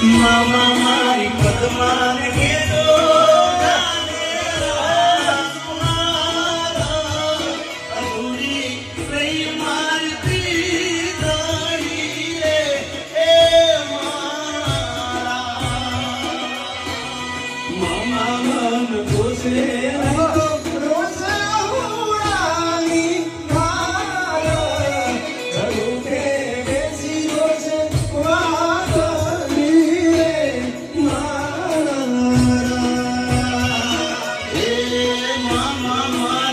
મામા મારી પદમાન ગેરો મામા mama, mama.